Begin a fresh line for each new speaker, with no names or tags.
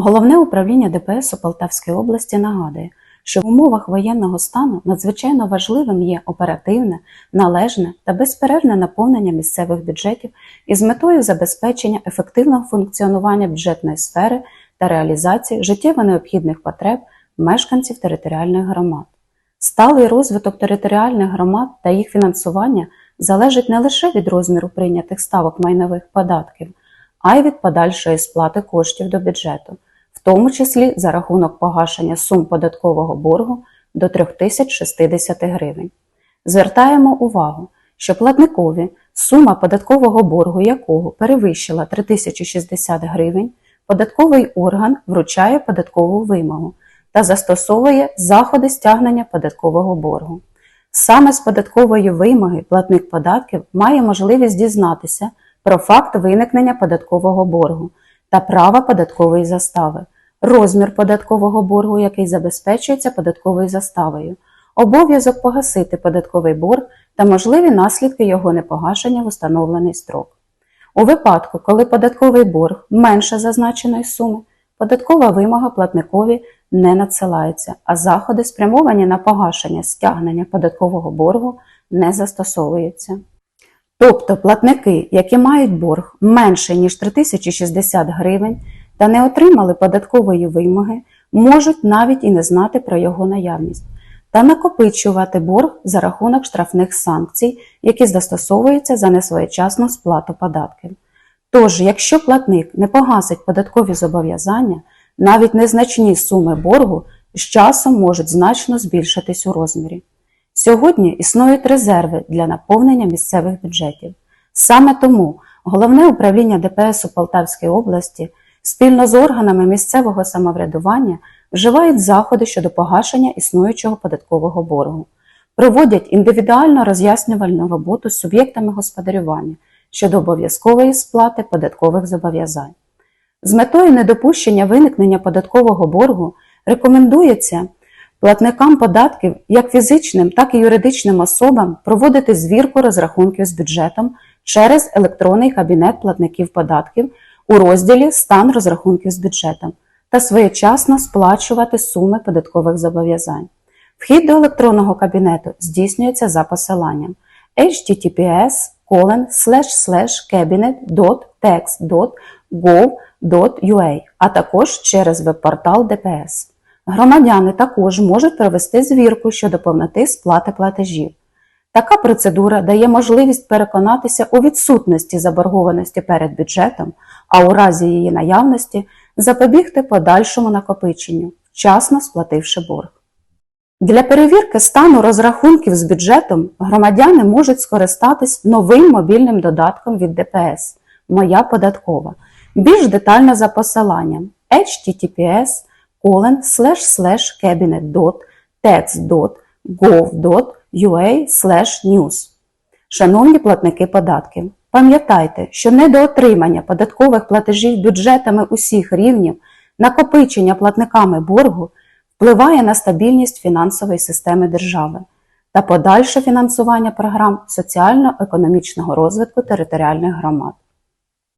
Головне управління ДПС у Полтавській області нагадує, що в умовах воєнного стану надзвичайно важливим є оперативне, належне та безперервне наповнення місцевих бюджетів із метою забезпечення ефективного функціонування бюджетної сфери та реалізації життєво необхідних потреб мешканців територіальних громад. Сталий розвиток територіальних громад та їх фінансування залежить не лише від розміру прийнятих ставок майнових податків, а й від подальшої сплати коштів до бюджету, тому числі за рахунок погашення сум податкового боргу до 3060 гривень. Звертаємо увагу, що платникові сума податкового боргу якого перевищила 3060 гривень, податковий орган вручає податкову вимогу та застосовує заходи стягнення податкового боргу. Саме з податкової вимоги платник податків має можливість дізнатися про факт виникнення податкового боргу та права податкової застави, розмір податкового боргу, який забезпечується податковою заставою, обов'язок погасити податковий борг та можливі наслідки його непогашення в установлений строк. У випадку, коли податковий борг менше зазначеної суми, податкова вимога платникові не надсилається, а заходи, спрямовані на погашення стягнення податкового боргу, не застосовуються. Тобто платники, які мають борг менше ніж 3060 гривень та не отримали податкової вимоги, можуть навіть і не знати про його наявність та накопичувати борг за рахунок штрафних санкцій, які застосовуються за несвоєчасну сплату податків. Тож, якщо платник не погасить податкові зобов'язання, навіть незначні суми боргу з часом можуть значно збільшитись у розмірі. Сьогодні існують резерви для наповнення місцевих бюджетів. Саме тому Головне управління ДПС у Полтавській області спільно з органами місцевого самоврядування вживають заходи щодо погашення існуючого податкового боргу, проводять індивідуально роз'яснювальну роботу з суб'єктами господарювання щодо обов'язкової сплати податкових зобов'язань. З метою недопущення виникнення податкового боргу рекомендується платникам податків як фізичним, так і юридичним особам проводити звірку розрахунків з бюджетом через електронний кабінет платників податків у розділі Стан розрахунків з бюджетом та своєчасно сплачувати суми податкових зобов'язань. Вхід до електронного кабінету здійснюється за посиланням https cabinet.text.gov.ua, а також через веб-портал ДПС. Громадяни також можуть провести звірку щодо повноти сплати платежів. Така процедура дає можливість переконатися у відсутності заборгованості перед бюджетом, а у разі її наявності запобігти подальшому накопиченню, вчасно сплативши борг. Для перевірки стану розрахунків з бюджетом громадяни можуть скористатись новим мобільним додатком від ДПС Моя податкова. Більш детально за посиланням https cabinet.text.gov.ua news. Шановні платники податків, пам'ятайте, що недоотримання податкових платежів бюджетами усіх рівнів, накопичення платниками боргу впливає на стабільність фінансової системи держави та подальше фінансування програм соціально-економічного розвитку територіальних громад.